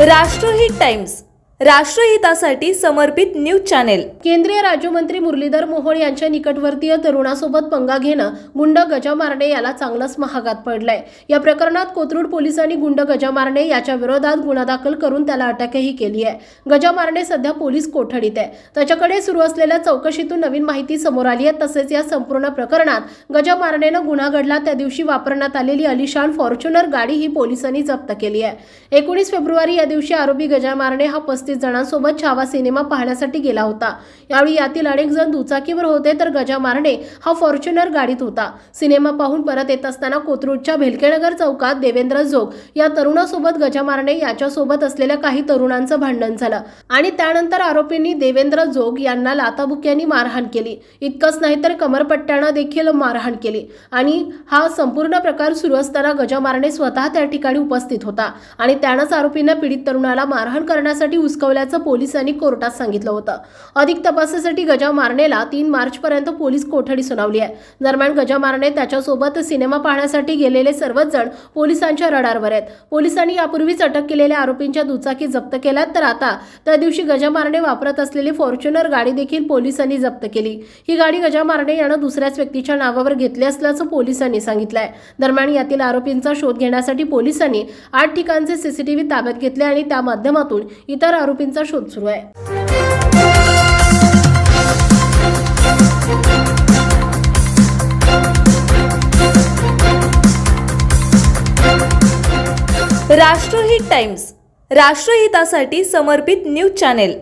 राष्ट्रहित टाइम्स. राष्ट्रहितासाठी समर्पित news channel. केंद्रीय राज्यमंत्री मुरलीधर मोहोळ यांच्या निकटवर्तीय तरुणासोबत पंगा घेणं गुंड गजामारणे याला चांगलाच महागात पडलाय. या प्रकरणात कोथरूड पोलिसांनी गुंड गजामारणे याच्या विरोधात गुन्हा दाखल करून त्याला अटकही केली आहे. गजामारणे सध्या पोलीस कोठडीत आहे. त्याच्याकडे सुरू असलेल्या चौकशीतून नवीन माहिती समोर आली आहे. तसेच या संपूर्ण प्रकरणात गजामारणेनं गुन्हा घडला. त्या दिवशी वापरण्यात आलेली अलिशान फॉर्च्युनर गाडी ही पोलिसांनी जप्त केली आहे. एकोणीस फेब्रुवारी या दिवशी आरोपी गजामारणे हा पस्तीस जणांसोबत छावा सिनेमा पाहण्यासाठी गेला होता. यावेळी यातील अनेक जण दुचाकीवर होते तर गजा मारणे हा फॉर्च्युनर गाडीत होता. सिनेमा पाहून परत येत असताना कोथरूडच्या भेलकेनगर चौकात देवेंद्र जोग या तरुणासोबत गजा मारणे याच्यासोबत असलेल्या काही तरुणांचं भांडण झालं आणि त्यानंतर आरोपींनी देवेंद्र जोग यांना लाताबुक्यांनी मारहाण केली. इतकंच नाही तर कमरपट्ट्यानं देखील मारहाण केली आणि हा संपूर्ण प्रकार सुरू असताना गजा मारणे स्वतः त्या ठिकाणी उपस्थित होता आणि त्यानंच आरोपींना पीडित तरुणाला मारहाण करण्यासाठी हिसकवल्याचं पोलिसांनी कोर्टात सांगितलं होतं. अधिक तपासासाठी गजा मारणेला तीन मार्चपर्यंत पोलीस कोठडी सुनावली आहे. दरम्यान गजा मारणे त्याच्यासोबत सिनेमा पाहण्यासाठी गेलेले सर्वच जण पोलिसांच्या रडारवर आहेत. पोलिसांनी यापूर्वीच अटक केलेल्या आरोपींच्या दुचाकी जप्त केल्यात तर आता त्या दिवशी गजा मारणे वापरत असलेली फॉर्च्युनर गाडी देखील पोलिसांनी जप्त केली. ही गाडी गजा मारणे यानं दुसऱ्याच व्यक्तीच्या नावावर घेतली असल्याचं पोलिसांनी सांगितलंय. दरम्यान यातील आरोपींचा शोध घेण्यासाठी पोलिसांनी आठ ठिकाणचे सीसीटीव्ही ताब्यात घेतले आणि त्या माध्यमातून इतर आरोपींचा शोध सुरू आहे. राष्ट्रहित टाइम्स राष्ट्रहितासाठी समर्पित न्यूज चॅनेल.